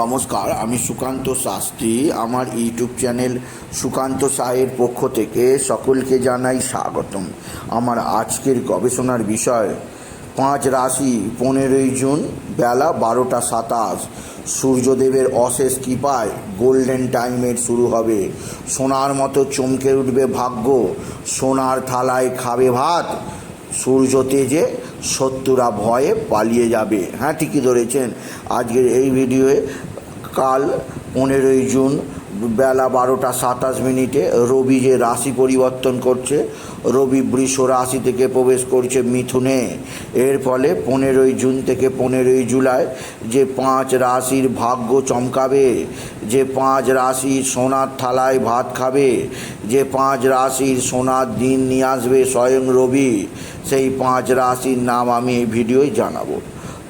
নমস্কার, আমি সুকান্ত শাস্ত্রী। আমার ইউটিউব চ্যানেল সুকান্ত সাহের পক্ষ থেকে সকলকে জানাই স্বাগতম। আমার আজকের গবেষণার বিষয়, পাঁচ রাশি পনেরোই জুন, বেলা বারোটা সাতাশ। সূর্যদেবের অশেষ কৃপায় গোল্ডেন টাইমের শুরু হবে। সোনার মতো চমকে উঠবে ভাগ্য। সোনার থালায় খাবে ভাত। সূর্য তেজে শত্রুরা ভয়ে পালিয়ে যাবে। হ্যাঁ ঠিকই ধরেছেন। আজকের এই ভিডিওয়ে কাল পনেরোই জুন বেলা বারোটা সাতাশ মিনিটে রবি যে রাশি পরিবর্তন করছে, রবি বৃষ রাশি থেকে প্রবেশ করছে মিথুনে। এর ফলে পনেরোই জুন থেকে পনেরোই জুলাই যে পাঁচ রাশির ভাগ্য চমকাবে, যে পাঁচ রাশি সোনার থালায় ভাত খাবে, যে পাঁচ রাশির সোনার দিন নিয়ে আসবে স্বয়ং রবি, সেই পাঁচ রাশির নাম আমি এই ভিডিওয় জানাব।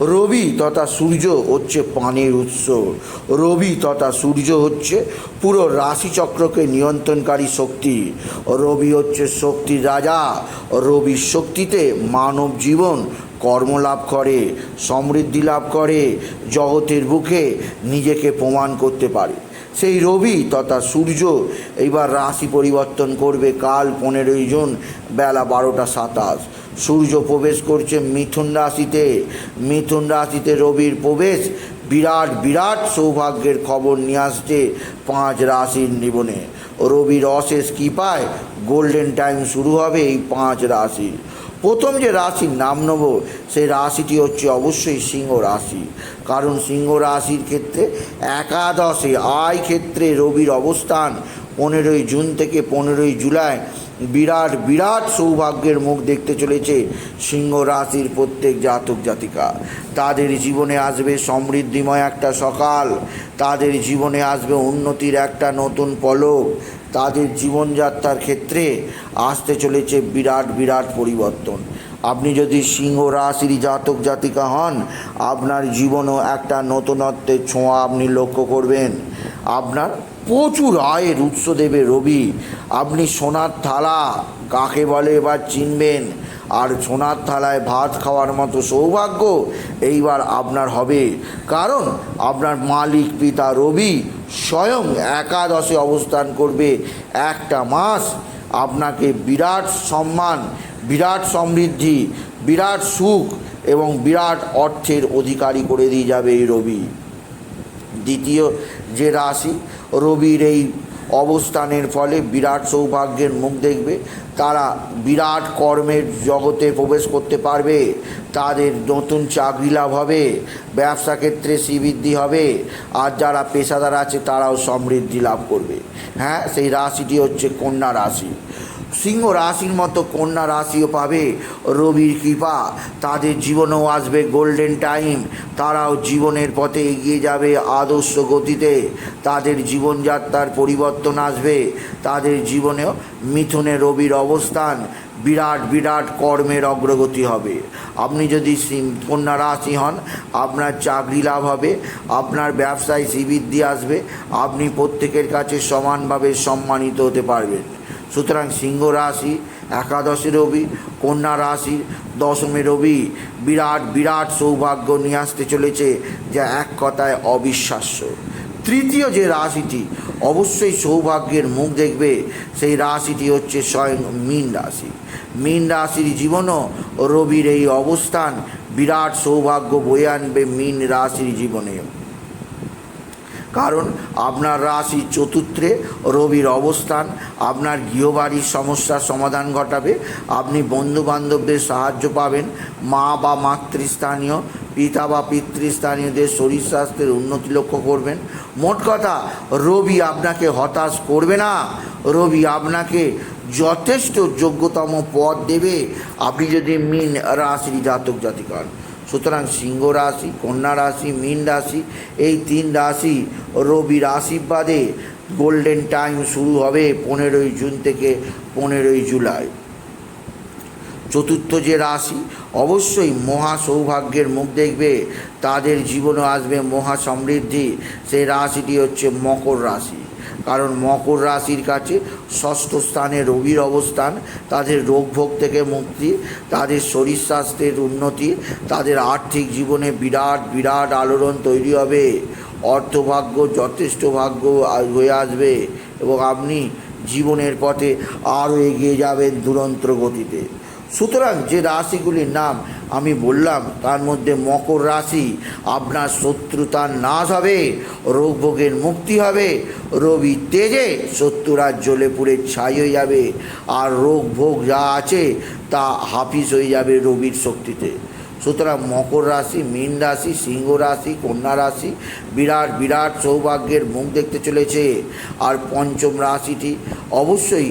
রবি তথা সূর্য হচ্ছে পানির উৎস। রবি তথা সূর্য হচ্ছে পুরো রাশিচক্রকে নিয়ন্ত্রণকারী শক্তি। রবি হচ্ছে শক্তির রাজা। রবির শক্তিতে মানব জীবন কর্মলাভ করে, সমৃদ্ধি লাভ করে, জগতের বুকে নিজেকে প্রমাণ করতে পারে। সেই রবি তথা সূর্য এইবার রাশি পরিবর্তন করবে কাল পনেরোই জুন বেলা বারোটা সাতাশ। সূর্য প্রবেশ করছে মিথুন রাশিতে। মিথুন রাশিতে রবির প্রবেশ, বিরাট বিরাট সৌভাগ্যের খবর নিয়ে আসছে পাঁচ রাশির জীবনে রবির অশেষ কৃপায় গোল্ডেন টাইম শুরু হবে এই পাঁচ রাশির। প্রথম যে রাশির নাম নেব, সেই রাশিটি হচ্ছে অবশ্যই সিংহ রাশি। কারণ সিংহ রাশির ক্ষেত্রে একাদশে আয় ক্ষেত্রে রবির অবস্থান পনেরোই জুন থেকে পনেরোই জুলাই বিরাট বিরাট সৌভাগ্যের মুখ দেখতে চলেছে সিংহ রাশির প্রত্যেক জাতক জাতিকা। তাদের জীবনে আসবে সমৃদ্ধিময় একটা সকাল, তাদের জীবনে আসবে উন্নতির একটা নতুন পলক, তাদের জীবনযাত্রার ক্ষেত্রে আসতে চলেছে বিরাট বিরাট পরিবর্তন। আপনি যদি সিংহ রাশির জাতক জাতিকা হন, আপনার জীবনও একটা নতুনত্বের ছোঁয়া আপনি লক্ষ্য করবেন। আপনার প্রচুর আয়ের উৎস দেবে রবি। আপনি সোনার থালা, কাকে বলে এবার চিনবেন। আর সোনার থালায় ভাত খাওয়ার মতো সৌভাগ্য এইবার আপনার হবে। কারণ আপনার মালিক পিতা রবি স্বয়ং একাদশে অবস্থান করবে। একটা মাস আপনাকে বিরাট সম্মান, বিরাট সমৃদ্ধি, বিরাট সুখ এবং বিরাট অর্থের অধিকারী করে দিয়ে যাবে এই রবি। দ্বিতীয় যে রাশি রবির এই অবস্থানের ফলে বিরাট সৌভাগ্যের মুখ দেখবে। তারা বিরাট কর্মের জগতে প্রবেশ করতে পারবে, তাদের নতুন চাকরি লাভ হবে, ব্যবসা ক্ষেত্রে শ্রীবৃদ্ধি হবে, আর যারা পেশাদার আছে তারাও সমৃদ্ধি লাভ করবে। হ্যাঁ সেই রাশিটি হচ্ছে কন্যা রাশি। সিংহ রাশির মতো কন্যা রাশিও পাবে, রবির কৃপা, তাদের জীবনেও আসবে গোল্ডেন টাইম তারাও জীবনের পথে এগিয়ে যাবে আদর্শ গতিতে, তাদের জীবনযাত্রার পরিবর্তন আসবে, তাদের জীবনেও মিথুনে রবির অবস্থান, বিরাট বিরাট কর্মের অগ্রগতি হবে। আপনি যদি কন্যা রাশি হন, আপনার চাকরি লাভ হবে, আপনার ব্যবসায় শ্রীবৃদ্ধি আসবে, আপনি প্রত্যেকের কাছে সমানভাবে সম্মানিত হতে পারবেন। সুতরাং সিংহ রাশি, একাদশী রবি, কন্যা রাশির দশমী রবি, বিরাট বিরাট সৌভাগ্য নিয়ে আসতে চলেছে, যা এক কথায় অবিশ্বাস্য। তৃতীয় যে রাশিটি, অবশ্যই সৌভাগ্যের মুখ দেখবে, সেই রাশিটি হচ্ছে স্বয়ং মীন রাশি। মীন রাশির জীবনও রবির এই অবস্থান বিরাট সৌভাগ্য বয়ে আনবে মীন রাশির জীবনে। কারণ আপনার রাশি চতুর্থে রবির অবস্থান, আপনার গৃহবাড়ির সমস্যার সমাধান ঘটাবে, আপনি বন্ধু বান্ধবদের সাহায্য পাবেন, মা বা মাতৃস্থানীয় পিতা বা পিতৃস্থানীয়দের শরীর স্বাস্থ্যের উন্নতি লক্ষ্য করবেন। মোট কথা, রবি আপনাকে হতাশ করবে না। রবি আপনাকে যথেষ্ট যোগ্যতম পদ দেবে। আপনি যদি মিন রাশির জাতক জাতিকান সুতরাং সিংহ রাশি, কন্যা রাশি, মীন রাশি, এই তিন রাশি রবির আশীর্বাদে গোল্ডেন টাইম শুরু হবে পনেরোই জুন থেকে পনেরোই জুলাই। চতুর্থ যে রাশি, অবশ্যই মহা সৌভাগ্যের মুখ দেখবে, তাদের জীবনে আসবে মহা সমৃদ্ধি। সেই রাশিটি হচ্ছে মকর রাশি। কারণ মকর রাশির কাছে ষষ্ঠ স্থানে রবির অবস্থান, তাদের রোগভোগ থেকে মুক্তি, তাদের শরীর স্বাস্থ্যের উন্নতি, তাদের আর্থিক জীবনে বিরাট বিরাট আলোড়ন তৈরি হবে। অর্থভাগ্য যথেষ্ট ভাগ্য হয়ে আসবে এবং আপনি জীবনের পথে আরও এগিয়ে যাবেন দুরন্ত গতিতে। সুতরাং যে রাশিগুলির নাম আমি বললাম, তার মধ্যে মকর রাশি, আপনার শত্রুতার নাশ হবে রোগ ভোগের মুক্তি হবে, রবি তেজে শত্রুরা জ্বলে পুড়ে ছাই হয়ে যাবে, আর রোগ ভোগ যা আছে তা হাফিস হয়ে যাবে রবির শক্তিতে। সুতরাং মকর রাশি, মীন রাশি, সিংহ রাশি, কন্যা রাশি বিরাট বিরাট সৌভাগ্যের মুখ দেখতে চলেছে। আর পঞ্চম রাশিটি অবশ্যই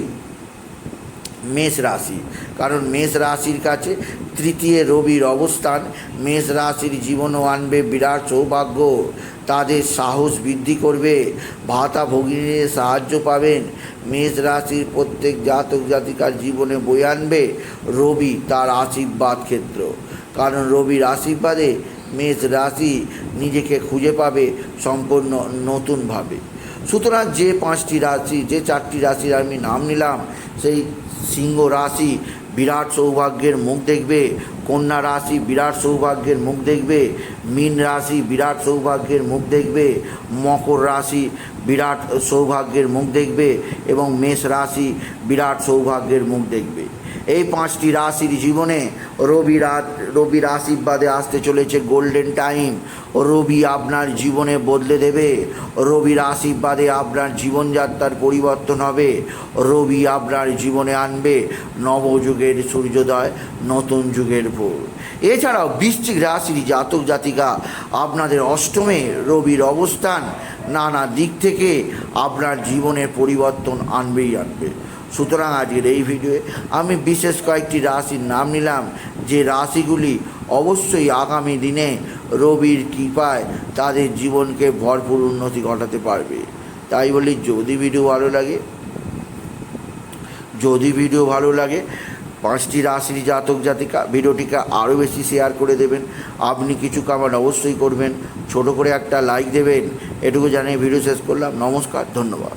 মেষ রাশি। কারণ মেষ রাশির কাছে তৃতীয় রবির অবস্থান, মেষ রাশির জীবনও আনবে বিরাট সৌভাগ্য। তাদের সাহস বৃদ্ধি করবে, ভাতা ভগিনীর সাহায্য পাবেন। মেষ রাশির প্রত্যেক জাতক জাতিকার জীবনে বয়ে আনবে রবি তার আশীর্বাদ ক্ষেত্র। কারণ রবির আশীর্বাদে মেষ রাশি নিজেকে খুঁজে পাবে সম্পূর্ণ নতুনভাবে। সুতরাং যে পাঁচটি রাশি, যে চারটি রাশির আমি নাম নিলাম সেই সিংহ রাশি বিরাট সৌভাগ্যের মুখ দেখবে, কন্যা রাশি বিরাট সৌভাগ্যের মুখ দেখবে, মীন রাশি বিরাট সৌভাগ্যের মুখ দেখবে, মকর রাশি বিরাট সৌভাগ্যের মুখ দেখবে এবং মেষ রাশি বিরাট সৌভাগ্যের মুখ দেখবে। এই পাঁচটি রাশির জীবনে রবি রাত রবির আশীর্বাদে আসতে চলেছে গোল্ডেন টাইম রবি আপনার জীবনে বদলে দেবে। রবির আশীর্বাদে আপনার জীবনযাত্রার পরিবর্তন হবে। রবি আপনার জীবনে আনবে নবযুগের সূর্যোদয়, নতুন যুগের ভোর। এছাড়াও বৃশ্চিক রাশির জাতক জাতিকা, আপনাদের অষ্টমে রবির অবস্থান, নানা দিক থেকে আপনার জীবনের পরিবর্তন আনবেই আনবে। সুতরাং আজকের এই ভিডিওয়ে আমি বিশেষ কয়েকটি রাশির নাম নিলাম, যে রাশিগুলি অবশ্যই আগামী দিনে রবির কৃপায় তাদের জীবনকে ভরপুর উন্নতি ঘটাতে পারবে। তাই বলি, যদি ভিডিও ভালো লাগে, যদি ভিডিও ভালো লাগে, পাঁচটি রাশির জাতক জাতিকা ভিডিওটিকে আরও বেশি শেয়ার করে দেবেন। আপনি কিছু কামান অবশ্যই করবেন, ছোট করে একটা লাইক দেবেন। এটুকু জানিয়ে ভিডিও শেষ করলাম। নমস্কার, ধন্যবাদ।